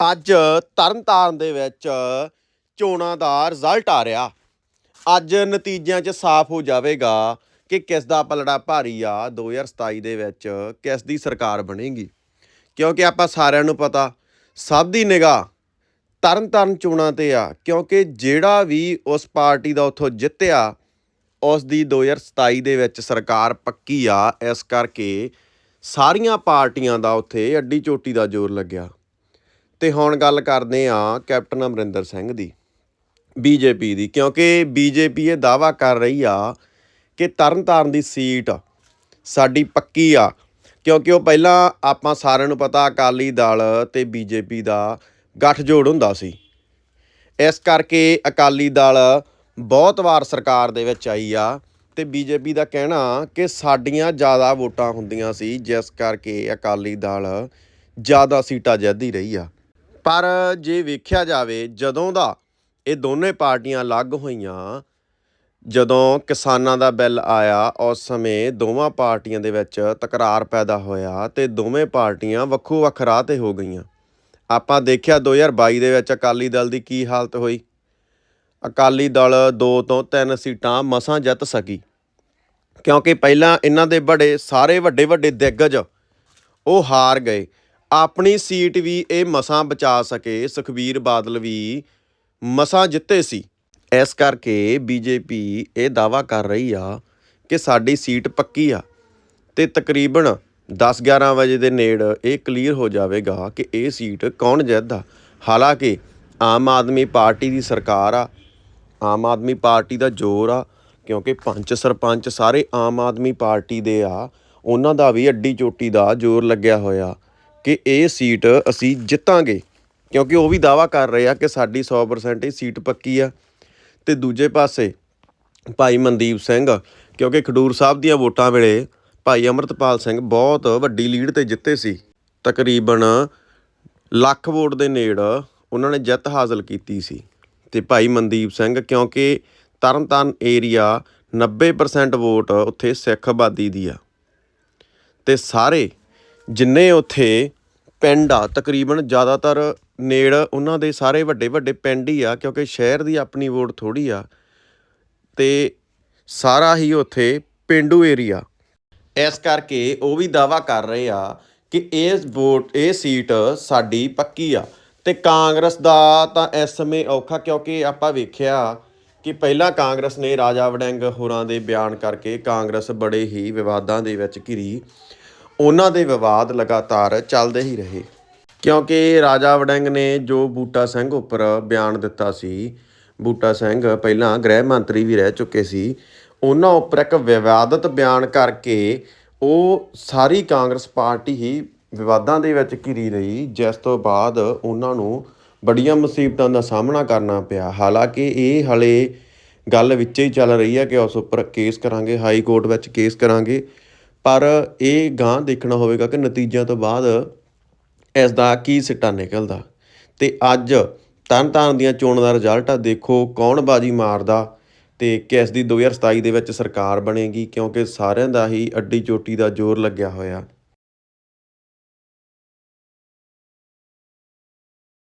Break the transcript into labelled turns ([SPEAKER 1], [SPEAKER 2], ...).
[SPEAKER 1] ਅੱਜ ਤਰਨਤਾਰਨ ਦੇ ਵਿੱਚ ਚੋਣਾਂ ਦਾ ਰਿਜ਼ਲਟ ਆ ਰਿਹਾ। ਅੱਜ ਨਤੀਜਿਆਂ 'ਚ ਸਾਫ਼ ਹੋ ਜਾਵੇਗਾ ਕਿ ਕਿਸ ਦਾ ਪਲੜਾ ਭਾਰੀ ਆ 2027 ਦੇ ਵਿੱਚ ਕਿਸ ਦੀ ਸਰਕਾਰ ਬਣੇਗੀ। ਕਿਉਂਕਿ ਆਪਾਂ ਸਾਰਿਆਂ ਨੂੰ ਪਤਾ, ਸਭ ਦੀ ਨਿਗਾਹ ਤਰਨਤਾਰਨ ਚੋਣਾਂ ਤੇ ਆ, ਕਿਉਂਕਿ ਜਿਹੜਾ ਵੀ ਉਸ ਪਾਰਟੀ ਦਾ ਉੱਥੋਂ ਜਿੱਤਿਆ, ਉਸ ਦੀ 2027 ਦੇ ਵਿੱਚ ਸਰਕਾਰ ਪੱਕੀ ਆ, ਇਸ ਕਰਕੇ ਸਾਰੀਆਂ ਪਾਰਟੀਆਂ ਦਾ ਉੱਥੇ ਅੱਡੀ ਚੋਟੀ ਦਾ ਜ਼ੋਰ ਲੱਗਿਆ। ਤੇ ਹੁਣ ਗੱਲ ਕਰਦੇ ਆ ਕੈਪਟਨ ਅਮਰਿੰਦਰ ਸਿੰਘ ਦੀ ਬੀਜੇਪੀ ਦੀ, ਕਿਉਂਕਿ ਬੀਜੇਪੀ ਇਹ ਦਾਵਾ ਕਰ ਰਹੀ ਆ ਕਿ ਤਰਨਤਾਰਨ ਦੀ ਸੀਟ ਸਾਡੀ ਪੱਕੀ ਆ, ਕਿਉਂਕਿ ਉਹ ਪਹਿਲਾਂ ਆਪਾਂ ਸਾਰਿਆਂ ਨੂੰ ਪਤਾ ਅਕਾਲੀ ਦਲ ਤੇ ਬੀਜੇਪੀ ਦਾ ਗੱਠਜੋੜ ਹੁੰਦਾ ਸੀ। ਇਸ ਕਰਕੇ ਅਕਾਲੀ ਦਲ ਬਹੁਤ ਵਾਰ ਸਰਕਾਰ ਦੇ ਵਿੱਚ ਆਈ ਆ ਤੇ ਬੀਜੇਪੀ ਦਾ ਕਹਿਣਾ ਕਿ ਸਾਡੀਆਂ ਜ਼ਿਆਦਾ ਵੋਟਾਂ ਹੁੰਦੀਆਂ ਸੀ, ਜਿਸ ਕਰਕੇ ਅਕਾਲੀ ਦਲ ਜ਼ਿਆਦਾ ਸੀਟਾਂ ਜਿੱਤਦੀ ਰਹੀ ਆ। ਪਰ ਜੇ ਵੇਖਿਆ ਜਾਵੇ, ਜਦੋਂ ਦਾ ਇਹ ਦੋਨੇ ਪਾਰਟੀਆਂ ਅਲੱਗ ਹੋਈਆਂ, ਜਦੋਂ ਕਿਸਾਨਾਂ ਦਾ ਬਿੱਲ ਆਇਆ, ਉਸ ਸਮੇਂ ਦੋਵਾਂ ਪਾਰਟੀਆਂ ਦੇ ਵਿੱਚ ਤਕਰਾਰ ਪੈਦਾ ਹੋਇਆ ਤੇ ਦੋਵੇਂ ਪਾਰਟੀਆਂ ਵੱਖੋ ਵੱਖ ਰਾਹ ਤੇ ਹੋ ਗਈਆਂ। ਆਪਾਂ ਦੇਖਿਆ 2022 ਦੇ ਵਿੱਚ ਅਕਾਲੀ ਦਲ ਦੀ ਕੀ ਹਾਲਤ ਹੋਈ। ਅਕਾਲੀ ਦਲ 2 ਤੋਂ 3 ਸੀਟਾਂ ਮਸਾਂ ਜਿੱਤ ਸਕੀ। ਕਿਉਂਕਿ ਪਹਿਲਾਂ ਇਹਨਾਂ ਦੇ ਬੜੇ, ਸਾਰੇ ਵੱਡੇ ਵੱਡੇ ਦਿੱਗਜ ਉਹ ਹਾਰ ਗਏ। ਆਪਣੀ ਸੀਟ ਵੀ ਇਹ ਮਸਾਂ ਬਚਾ ਸਕੇ, ਸੁਖਬੀਰ ਬਾਦਲ ਵੀ ਮਸਾਂ ਜਿੱਤੇ ਸੀ। ਇਸ ਕਰਕੇ ਬੀਜੇਪੀ ਇਹ ਦਾਵਾ ਕਰ ਰਹੀ ਆ ਕਿ ਸਾਡੀ ਸੀਟ ਪੱਕੀ ਆ ਤੇ ਤਕਰੀਬਨ 10-11 ਵਜੇ ਦੇ ਨੇੜ ਇਹ ਕਲੀਅਰ ਹੋ ਜਾਵੇਗਾ ਕਿ ਇਹ ਸੀਟ ਕੌਣ ਜਿੱਤਦਾ ਹਾਲਾਂਕਿ ਆਮ ਆਦਮੀ ਪਾਰਟੀ ਦੀ ਸਰਕਾਰ ਆ, ਆਮ ਆਦਮੀ ਪਾਰਟੀ ਦਾ ਜ਼ੋਰ ਆ, ਕਿਉਂਕਿ ਪੰਚ ਸਰਪੰਚ ਸਾਰੇ ਆਮ ਆਦਮੀ ਪਾਰਟੀ ਦੇ ਆ, ਉਹਨਾਂ ਦਾ ਵੀ ਅੱਡੀ ਚੋਟੀ ਦਾ ਜ਼ੋਰ ਲੱਗਿਆ ਹੋਇਆ। ਕਿ ਇਹ ਸੀਟ ਅਸੀਂ ਜਿੱਤਾਂਗੇ। ਕਿਉਂਕਿ ਉਹ ਵੀ ਦਾਵਾ ਕਰ ਰਹੇ ਆ ਕਿ ਸਾਡੀ 100% ਇਹ ਸੀਟ ਪੱਕੀ ਆ। ਤੇ ਦੂਜੇ ਪਾਸੇ ਭਾਈ ਮਨਦੀਪ ਸਿੰਘ, ਕਿਉਂਕਿ ਖਡੂਰ ਸਾਹਿਬ ਦੀਆਂ ਵੋਟਾਂ ਵੇਲੇ ਭਾਈ ਅਮਰਤਪਾਲ ਸਿੰਘ ਬਹੁਤ ਵੱਡੀ ਲੀਡ ਤੇ ਜਿੱਤੇ ਸੀ। ਤਕਰੀਬਨ ਲੱਖ ਵੋਟ ਦੇ ਨੇੜ ਉਹਨਾਂ ਨੇ ਜਿੱਤ ਹਾਸਲ ਕੀਤੀ ਸੀ। ਤੇ ਭਾਈ ਮਨਦੀਪ ਸਿੰਘ, ਕਿਉਂਕਿ ਤਰਨਤਾਰਨ ਏਰੀਆ 90% ਵੋਟ ਉੱਥੇ ਸਿੱਖ ਆਬਾਦੀ ਦੀ ਆ। ਤੇ ਸਾਰੇ ਜਿੰਨੇ ਉੱਥੇ ਪਿੰਡ ਆ, ਤਕਰੀਬਨ ਜ਼ਿਆਦਾਤਰ ਨੇੜ ਉਹਨਾਂ ਦੇ ਸਾਰੇ ਵੱਡੇ ਵੱਡੇ ਪਿੰਡ ਹੀ ਆ, ਕਿਉਂਕਿ ਸ਼ਹਿਰ ਦੀ ਆਪਣੀ ਵੋਟ ਥੋੜੀ ਆ। ਤੇ ਸਾਰਾ ਹੀ ਉੱਥੇ ਪਿੰਡੂ ਏਰੀਆ। ਇਸ ਕਰਕੇ ਉਹ ਵੀ ਦਾਵਾ ਕਰ ਰਹੇ ਆ ਕਿ ਇਹ ਵੋਟ, ਇਹ ਸੀਟ ਸਾਡੀ ਪੱਕੀ ਆ। ਤੇ ਕਾਂਗਰਸ ਦਾ ਤਾਂ ਇਸ ਸਮੇਂ ਔਖਾ, ਕਿਉਂਕਿ ਆਪਾਂ ਵੇਖਿਆ ਕਿ ਪਹਿਲਾਂ ਕਾਂਗਰਸ ਨੇ ਰਾਜਾ ਵੜਿੰਗ ਹੋਰਾਂ ਦੇ ਬਿਆਨ ਕਰਕੇ ਕਾਂਗਰਸ ਬੜੇ ਹੀ ਵਿਵਾਦਾਂ ਦੇ ਵਿੱਚ ਘਿਰੀ। ਉਹਨਾਂ ਦੇ ਵਿਵਾਦ ਲਗਾਤਾਰ ਚੱਲਦੇ ਹੀ ਰਹੇ। ਕਿਉਂਕਿ ਰਾਜਾ ਵੜਿੰਗ ਨੇ ਜੋ ਬੂਟਾ ਸਿੰਘ ਉੱਪਰ ਬਿਆਨ ਦਿੱਤਾ ਸੀ, ਬੂਟਾ ਸਿੰਘ ਪਹਿਲਾਂ ਗ੍ਰਹਿ ਮੰਤਰੀ ਵੀ ਰਹਿ ਚੁੱਕੇ ਸੀ, ਉਹਨਾਂ ਉੱਪਰ ਇੱਕ ਵਿਵਾਦਤ ਬਿਆਨ ਕਰਕੇ ਉਹ ਸਾਰੀ ਕਾਂਗਰਸ ਪਾਰਟੀ ਹੀ ਵਿਵਾਦਾਂ ਦੇ ਵਿੱਚ ਘਿਰੀ ਰਹੀ, ਜਿਸ ਤੋਂ ਬਾਅਦ ਉਹਨਾਂ ਨੂੰ ਬੜੀਆਂ ਮੁਸੀਬਤਾਂ ਦਾ ਸਾਹਮਣਾ ਕਰਨਾ ਪਿਆ। ਹਾਲਾਂਕਿ ਇਹ ਹਲੇ ਗੱਲ ਵਿੱਚ ਹੀ ਚੱਲ ਰਹੀ ਹੈ ਕਿ ਉਸ ਉੱਪਰ ਕੇਸ ਕਰਾਂਗੇ, ਹਾਈ ਕੋਰਟ ਵਿੱਚ ਕੇਸ ਕਰਾਂਗੇ। ਪਰ ਇਹ ਗਾਂ ਦੇਖਣਾ ਹੋਵੇਗਾ ਕਿ ਨਤੀਜਿਆਂ ਤੋਂ ਬਾਅਦ ਇਸ ਦਾ ਕੀ ਸਿੱਟਾ ਨਿਕਲਦਾ। ਅਤੇ ਅੱਜ ਤਰਨ ਤਾਰਨ ਦੀਆਂ ਚੋਣਾਂ ਦਾ ਰਿਜ਼ਲਟ ਆ, ਦੇਖੋ ਕੌਣ ਬਾਜੀ ਮਾਰਦਾ ਅਤੇ ਕਿਸ ਦੀ 2027 ਦੇ ਵਿੱਚ ਸਰਕਾਰ ਬਣੇਗੀ, ਕਿਉਂਕਿ ਸਾਰਿਆਂ ਦਾ ਹੀ ਅੱਡੀ ਚੋਟੀ ਦਾ ਜ਼ੋਰ ਲੱਗਿਆ ਹੋਇਆ।